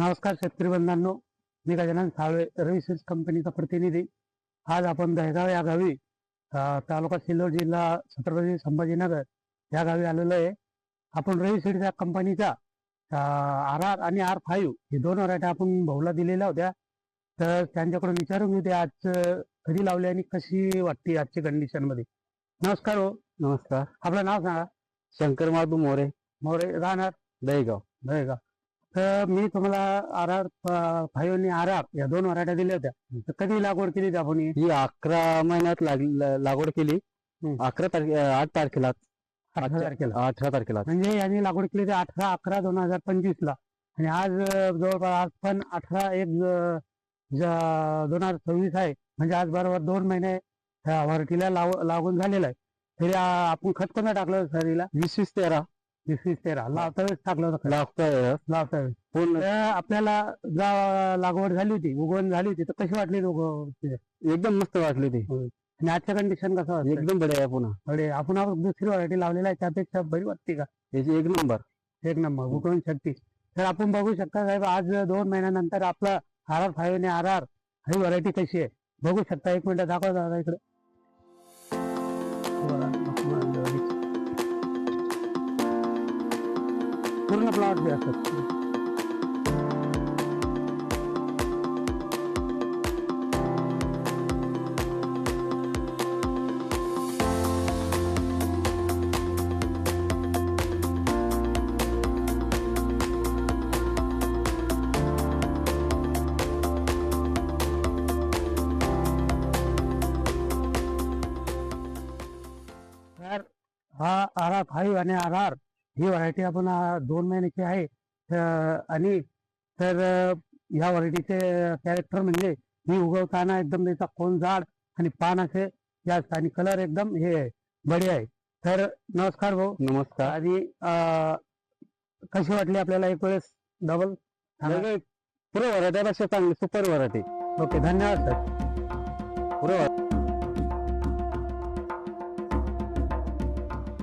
नमस्कार शेतकरी बंधूंनो मी गजानन साळवे रवी सीड्स कंपनीचा प्रतिनिधी. आज आपण दहेगाव या गावी तालुका सिल्लोड जिल्हा छत्रपती संभाजीनगर या गावी आलेलो आहे. आपण रवी सीड्स या कंपनीच्या आर आर आणि आर फाईव्ह हे दोन व्हरायटी आपण भाऊला दिलेल्या होत्या. तर त्यांच्याकडून विचारून घेऊ ते आज कधी लावले आणि कशी वाटते आजची कंडिशनमध्ये. नमस्कार हो नमस्कार. आपलं नाव सांगा. शंकर माधू मोरे. मोरे राहणार? दहीगाव का तर मी तुम्हाला आर आर फाईव्ह आणि आर आर या दोन व्हरायट्या दिल्या होत्या. तर कधी लागवड केली होती आपण ही? अकरा महिन्यात लाग- लागवड केली. हम्म. अकरा तारखे आठ तारखेला. अठरा तारखेला. अठरा तारखेला. म्हणजे यांनी लागवड केली होती अठरा अकरा दोन हजार पंचवीस ला आणि आज अं, जवळपास आज पण अठरा एक ज- दोन हजार सव्वीस आहे. म्हणजे आज बरोबर दोन महिने लाव लागून झालेला आहे. तरी आ- आपण खत कोणतं टाकलं सरीला? वीस वीस तेरा. वीस तेरा लावता वेळेस टाकलं होतं लावता वेळेस. पूर्ण. तर आपल्याला जा लागवड झाली होती उगवण झाली होती तर कशी वाटली उगव एकदम मस्त वाटली ती आणि आजच्या कंडिशन कसं वाटतं एकदम बढिया आहे पुन्हा. अरे आपण आपण दुसरी व्हरायटी लावलेला आहे त्यापेक्षा बरी वाटते का? याची एक नंबर. एक नंबर उगवण शक्ती. तर आपण बघू शकता साहेब आज दोन महिन्यानंतर आपला आर आर फाईव्ह आणि आर आर ही व्हरायटी कशी आहे? बघू शकता. एक मिनिट दाखवा दादा इकडे. पूर्ण प्लॉट जे असतात तर हा आर आर फाईव्ह आणि आर आर ही व्हरायटी आपण दोन महिन्याची आहे आणि तर ह्या व्हरायटीचे कॅरेक्टर म्हणजे ही उगवताना एकदम त्याचा कोण जाड आणि पान असे जास्त आणि कलर एकदम हे आहे, बढिया आहे. तर नमस्कार भाऊ. नमस्कार. आणि कशी वाटली आपल्याला एक वेळेस डबल पुरे वराठ्यापेक्षा चांगली सुपर वराठी ओके धन्यवाद सर पुरे